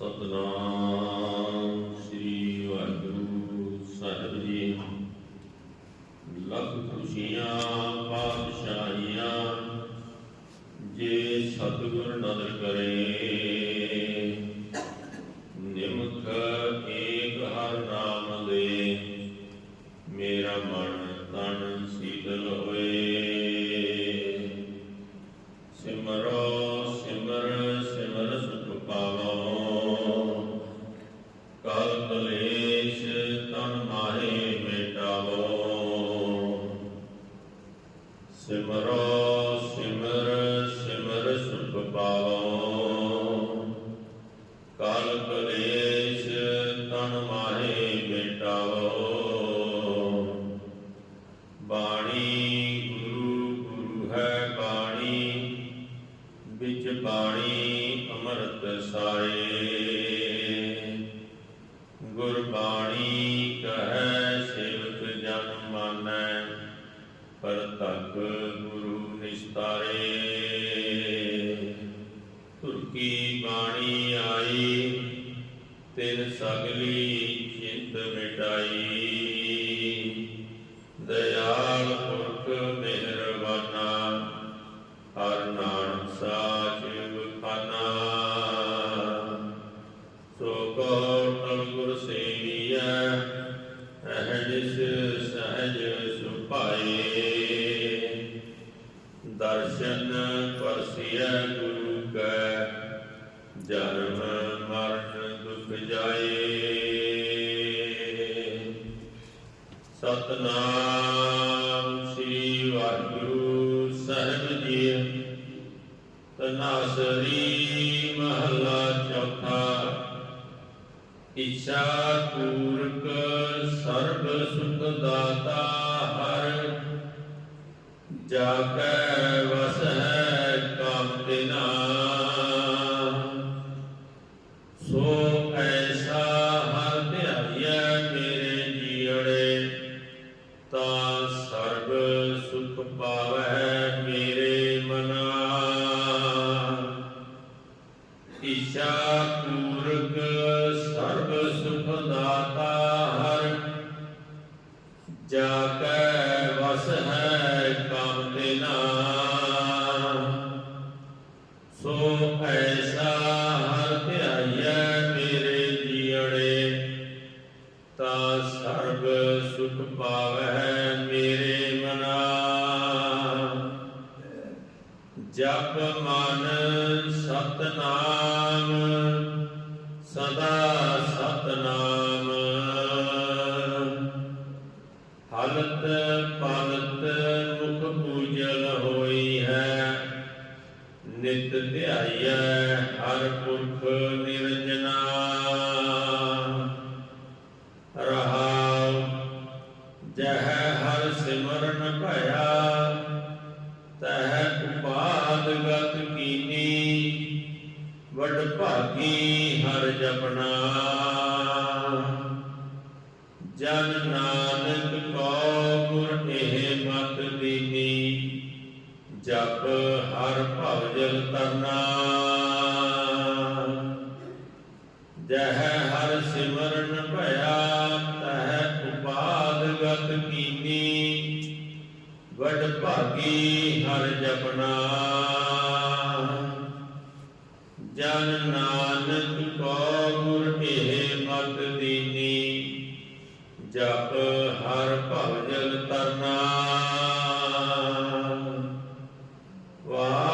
ਸਤਨਾਮ ਸ੍ਰੀ ਵਾਹਿਗੁਰੂ ਸਾਹਿਬ ਜੀ ਲੱਖ ਖੁਸ਼ੀਆਂ ਪਾਤਸ਼ਾਹੀਆਂ ਜੇ ਸਤਿਗੁਰ ਨਦਰ ਕਰੇ ਨਿਮਖ ਸਿਮਰੋ ਸਿਮਰ ਸਿਮਰ ਸੁਖ ਪਾਵੋ। ਕਾਲ ਕਲੇਸ਼ ਤਨ ਮਾਹੇ ਮਿਟਾਵੋ। ਬਾਣੀ ਨਿਸਤਾਰੇ ਤੁਰਕੀ ਬਾਣੀ ਆਈ ਤਿਨ ਸਗਲੀ ਚਿੰਤ ਮਿਟਾਈ। ਦਇਆਲ ਪੁਰਖ ਮਿਹਰਬਾਨਾ ਹਰ ਨਾਨਕ ਸਾਚ ਬਖਾਨਾ ਸੋ ਕੋ ਤਲ ਗੁਰ ਸੇਵੀਐ ਅਹਦਿਸ ਸਹਜ ਕੈ, ਜਨਮ ਮਰਨ ਦੁਖ ਜਾਏ। ਸਤਨਾਮ ਸ੍ਰੀ ਵਾਹਿਗੁਰੂ ਸਾਹਿਬ ਜੀ। ਤਨਾਸਰੀ ਮਹਲਾ ਚੌਥਾ, ਇਛਾ ਪੂਰਕ ਸਰਬ ਸੁਖ ਦਾਤਾ ਹਰ ਜਾ ਕੈ ਸੋ ਐਸਾ ਹਰ ਧਿਆਈਐ ਮੇਰੇ ਜੀੜੇ ਤਾਂ ਸਰਬ ਸੁਖ ਪਾਵੈ ਮੇਰੇ ਮਨਾ। ਈਸ਼ਾ ਪੂਰਕ ਸਰਬ ਸੁਖ ਦਾਤਾ ਹਰ ਜਾ ਕੈ ਵਸ ਹੈ ਕਾਮ ਤਿਨਾ ਸੋ ਐਸਾ ਤਾਂ ਸਰਬ ਸੁਖ ਪਾਵੈ ਮੇਰੇ ਮਨਾ। ਜਪ ਮਨ ਸਤਨਾਮ, ਸਦਾ ਸਤਨਾਮ। ਹਲਤ ਪਲਤ ਮੁਖ ਪੂਜਲ ਹੋਈ ਹੈ, ਨਿਤ ਧਿਆਈਐ ਹਰ ਪੁਰਖ ਨਿਰੰਜਨਾ। ਜਹ ਹਰ ਸਿਮਰਨ ਭਇਆ, ਤਹ ਉਪਾਦ ਗਤ ਕੀਨੀ, ਵਡ ਭਾਗੀ ਹਰ ਜਪਣਾ ਜਨ ਨਾਨਕ ਕੋ ਗੁਰ ਇਹ ਮਤ ਦੀਨੀ, ਜਪ ਹਰ ਭਵ ਜਲ ਤਰਨਾ। ਜਹ ਹਰ ਸਿਮਰਨ ਭਇਆ, ਤਹ ਉਪਾਦ ਰਤ ਕੀਨੀ, ਵਡ ਭਾਗੀ ਹਰ ਜਪਣਾ ਜਨ ਨਾਨਕ ਕੋ ਗੁਰ ਇਹ ਮਤ ਦੀਨੀ, ਜਪ ਹਰ ਭਵਜਲ ਤਰਨਾ। ਵਾਹ